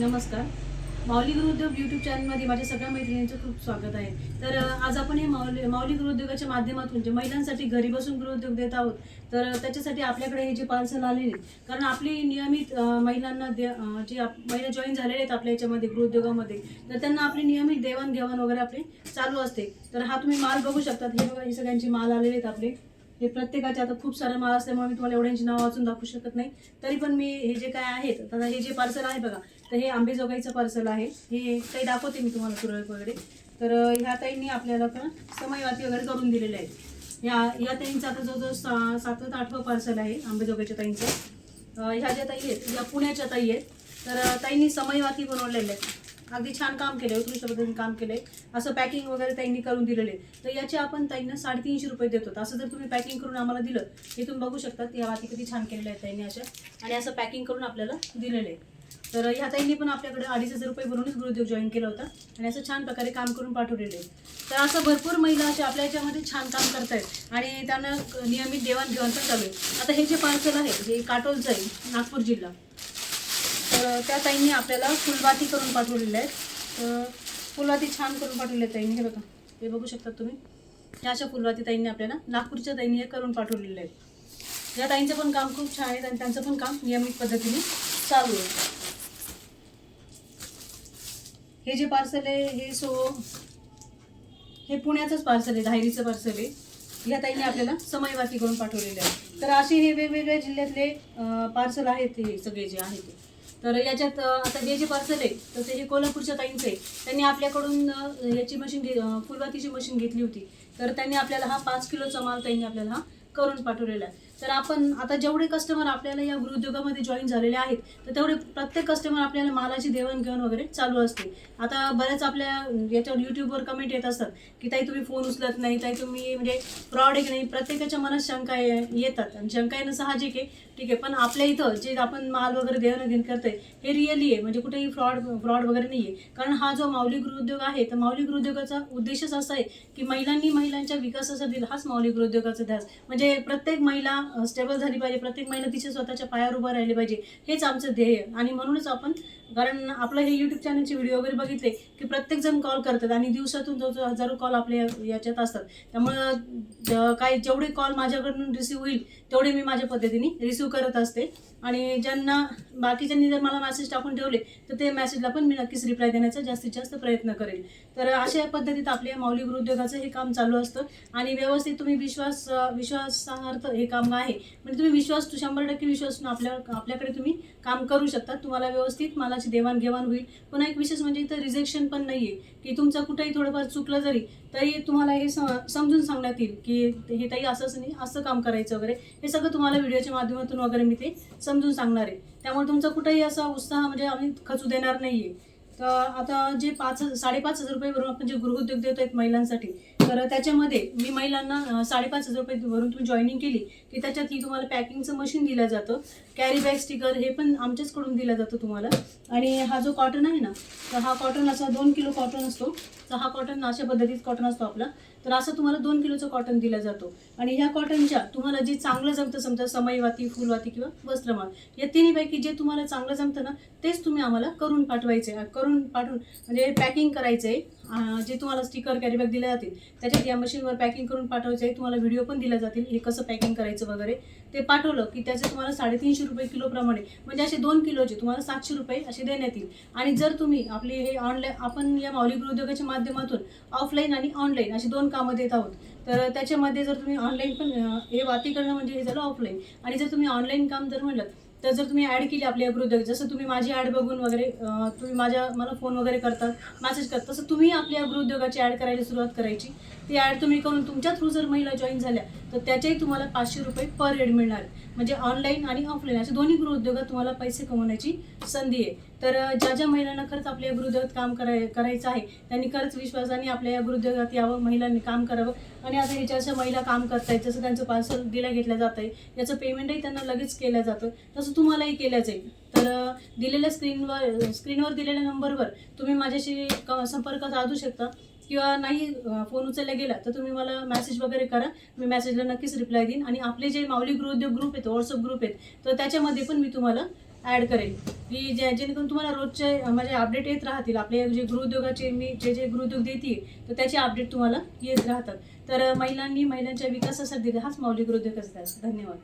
नमस्कार. माऊली गृहउद्योग यूट्यूब चॅनलमध्ये माझ्या सगळ्या मैत्रिणींचं खूप स्वागत आहे. तर आज आपण हे माऊली माऊली गृहउद्योगाच्या माध्यमातून जे महिलांसाठी घरी बसून गृहउद्योग देत आहोत तर त्याच्यासाठी आपल्याकडे हे जे पार्सल आलेले कारण आपली नियमित महिलांना दे जे आप- महिला जॉईन झालेले आहेत आपल्या याच्यामध्ये गृहउद्योगामध्ये तर त्यांना आपली नियमित देवाणघेवाण वगैरे आपली चालू असते. तर हा तुम्ही माल बघू शकतात. हे बघा ही सगळ्यांची माल आलेले आहेत आपले. हे प्रत्येकाच्या आता खूप सारं माल असल्यामुळे मी तुम्हाला एवढ्यांची नाव वाचून दाखवू शकत नाही. तरी पण मी हे जे काय आहेत आता हे जे पार्सल आहे बघा तर हे आंबेजोगाईचं पार्सल आहे. हे काही दाखवते मी तुम्हाला तुरळक वगैरे. तर ह्या ताईंनी आपल्याला का समयवाती वगैरे करून दिलेले आहेत. ह्या या ताईंचा आता जवळजवळ सा सातवं आठवं पार्सल आहे आंबेजोगाईच्या ताईंचं. ह्या ज्या ताई आहेत या पुण्याच्या ताई आहेत. तर ताईंनी समयवाती बनवलेल्या आहेत. अगदी छान काम केलं उत्कृष्ट पद्धतीने काम केलंय. असं पॅकिंग वगैरे त्यांनी करून दिलेले आहे. तर याचे आपण त्यांना साडेतीनशे रुपये देतो. असं जर तुम्ही पॅकिंग करून आम्हाला दिलं हे तुम्ही बघू शकता. या वाती किती छान केलेल्या आहेत ताईंनी अशा. आणि असं पॅकिंग करून आपल्याला दिलेलं आहे तर ह्या ताईंनी पण आपल्याकडे अडीच हजार रुपये भरूनच गुरुदेव जॉईन केला होता. आणि असं छान प्रकारे काम करून पाठवलेलं आहे तर असं भरपूर महिला अशा आपल्या याच्यामध्ये छान काम करतायत. आणि त्यांना नियमित देवाणघेवाण पण चालू आहे. आता हे जे पार्सल आहे जे काटोलचं आहे नागपूर जिल्हा. तर त्या ताईंनी आपल्याला फुलबाती करून पाठवलेल्या आहेत. तर फुलबाती छान करून पाठवल्या आहेत ताईंनी. हे बघा हे बघू शकता तुम्ही. ह्या अशा फुलबाती ताईंनी आपल्याला नागपूरच्या ताईंनी हे करून पाठवलेले आहेत. या ताईंचं पण काम खूप छान आहे आणि त्यांचं पण काम नियमित पद्धतीने चालू आहे. हे जे पार्सल आहे हे सो हे पुण्याचंच पार्सल आहे धायरीचं पार्सल आहे. या ताईने आपल्याला समयवाती करून पाठवलेले आहे तर असे हे वेगवेगळ्या जिल्ह्यातले पार्सल आहेत हे सगळे जे आहेत. ते तर याच्यात आता जे जे पार्सल आहे तर ते हे कोल्हापूरच्या ताईंचं आहे त्यांनी आपल्याकडून याची मशीन घे फुलवातीची मशीन घेतली होती. तर त्यांनी आपल्याला हा पाच किलोचा माल त्यांनी आपल्याला हा करून पाठवलेला आहे. तर आपण आता जेवढे कस्टमर आपल्याला या गृहउद्योगामध्ये जॉईन झालेले आहेत तर तेवढे प्रत्येक कस्टमर आपल्याला मालाची देवाणघेवाण वगैरे चालू असते. आता बऱ्याच आपल्या याच्यावर यूट्यूबवर कमेंट येत असतात की ताई तुम्ही फोन उचलत नाही ताई तुम्ही म्हणजे फ्रॉड आहे की नाही? प्रत्येकाच्या मनात शंका ये- येतात आणि शंका येणं साहजिक आहे. ठीक आहे पण आपल्या इथं जे आपण माल वगैरे देवाणघेवाण करतोय हे रिअली आहे. म्हणजे कुठेही फ्रॉड फ्रॉड वगैरे नाही आहे कारण हा जो माऊली गृहउद्योग आहे तर माऊली गृहउद्योगाचा उद्देशच असा आहे की महिलांनी महिलांच्या विकासासाठी हाच माऊली गृहउद्योगाचा ध्यास. म्हणजे प्रत्येक महिला स्टेबल झाली पाहिजे. प्रत्येक महिला तिच्या स्वतःच्या पायावर उभं राहिली पाहिजे. हेच आमचं ध्येय. आणि म्हणूनच आपण कारण आपलं हे यूट्यूब चॅनलचे व्हिडिओ वगैरे बघितले की प्रत्येकजण कॉल करतात आणि दिवसातून जो हजारो कॉल आपल्या याच्यात असतात. त्यामुळं काही जेवढे कॉल माझ्याकडून रिसीव्ह होईल तेवढे मी माझ्या पद्धतीने रिसीव्ह करत असते. आणि ज्यांना बाकीच्यांनी जर मला मेसेज टाकून ठेवले तर ते मेसेजला पण मी नक्कीच रिप्लाय देण्याचा जास्तीत जास्त प्रयत्न करेल. तर अशा पद्धतीत आपल्या माऊली उद्योगाचं हे काम चालू असतं. आणि व्यवस्थित तुम्ही विश्वास विश्वासार्थ हे काम आहे. म्हणजे तुम्ही विश्वास शंभर टक्के विश्वास आपल्या आपल्याकडे तुम्ही काम करू शकता. तुम्हाला व्यवस्थित मालाची देवाणघेवाण होईल. पुन्हा एक विशेष म्हणजे इथं रिजेक्शन पण नाही आहे की तुमचं कुठेही थोडंफार चुकलं जरी तरी तुम्हाला हे समजून सांगण्यात येईल की हे ताई असंच नाही असं काम करायचं वगैरे. हे सगळं तुम्हाला व्हिडिओच्या माध्यमातून वगैरे मी ते समजून सांगणार आहे. त्यामुळे तुमचा कुठेही असा उत्साह म्हणजे आम्ही खचू देणार नाही आहे तर आता जे पाच साडेपाच हजार रुपये भरून आपण जे गृहउद्योग देत आहेत महिलांसाठी तर त्याच्यामध्ये मी महिलांना साडेपाच हजार रुपये वरून तुम्ही जॉईनिंग केली की त्याच्यात ही तुम्हाला पॅकिंगचं मशीन दिलं जातं. कॅरी बॅग स्टिकर हे पण आमच्याचकडून दिलं जातं तुम्हाला. आणि हा जो कॉटन आहे ना तर हा कॉटन असा दोन किलो कॉटन असतो. तर हा कॉटन अशा पद्धतीत कॉटन असतो आपला. तर असं तुम्हाला दोन किलोचं कॉटन दिला जातो. आणि ह्या कॉटनच्या तुम्हाला जे चांगलं जमतं समजा समईवाती फुलवाती किंवा वस्त्रमाळ या तिन्हीपैकी जे तुम्हाला चांगलं जमतं ना तेच तुम्ही आम्हाला करून पाठवायचे. आहे. करून पाठवून म्हणजे पॅकिंग करायचं आहे जे तुम्हाला स्टिकर कॅरीबॅग दिले जातील त्याच्यात या मशीनवर पॅकिंग करून पाठवायचं आहे. तुम्हाला व्हिडिओ पण दिला जातील. हे कसं पॅकिंग करायचं वगैरे. ते पाठवलं की त्याचे तुम्हाला साडेतीनशे रुपये किलोप्रमाणे म्हणजे असे दोन किलोचे तुम्हाला सातशे रुपये असे देण्यात येईल. आणि जर तुम्ही आपले हे ऑनलाईन आपण या माऊली उद्योगाच्या माध्यमातून ऑफलाईन आणि ऑनलाईन असे दोन कामं देत आहोत तर त्याच्यामध्ये जर तुम्ही ऑनलाईन पण हे वाती करणं म्हणजे हे झालं ऑफलाईन आणि जर तुम्ही ऑनलाईन काम जर म्हणलं तर जर तुम्ही ॲड केली आपली गृहोद्योग जसं तुम्ही माझी ॲड बघून वगैरे तुम्ही माझ्या मला फोन वगैरे करतात मेसेज करतात तसं तुम्ही आपल्या अग्रोद्योगाची ॲड करायला सुरुवात करायची. ती ॲड तुम्ही करून तुमच्या थ्रू जर महिला जॉईन झाल्या तर त्याच्याही तुम्हाला पाचशे रुपये पर हेड मिळणार. म्हणजे ऑनलाईन आणि ऑफलाईन अशा दोन्ही गृहउद्योगात तुम्हाला पैसे कमवण्याची संधी आहे. तर ज्या ज्या महिलांना खरंच आपल्या गृहोद्योगात काम कराय करायचं आहे त्यांनी खरंच विश्वासाने आपल्या या गृहोद्योगात यावं महिलांनी काम करावं. आणि आता ह्याच्या अशा महिला काम करतायत जसं त्यांचं पार्सल दिल्या घेतलं जात आहे याचं पेमेंटही त्यांना लगेच केलं जातं. तसं तुम्हालाही केलं जाईल तर दिलेल्या स्क्रीनवर स्क्रीनवर दिलेल्या नंबरवर तुम्ही माझ्याशी क- संपर्क साधू शकता. किंवा नाही फोन उचलला गेला तर तुम्ही मला मॅसेज वगैरे करा. मी मॅसेजला नक्कीच रिप्लाय देईन. आणि आपले जे माऊली गृहोद्योग ग्रुप आहेत व्हॉट्सअप ग्रुप आहेत तर त्याच्यामध्ये पण मी तुम्हाला ॲड करेल. की जे जेणेकरून तुम्हाला रोजचे म्हणजे अपडेट येत राहतील. आपले जे गृहउद्योगाचे मी जे जे गृहउद्योग देते तर त्याचे अपडेट तुम्हाला येत राहतात. तर महिलांनी महिलांच्या विकासासाठी हाच माऊली गृहउद्योगाचा धन्यवाद.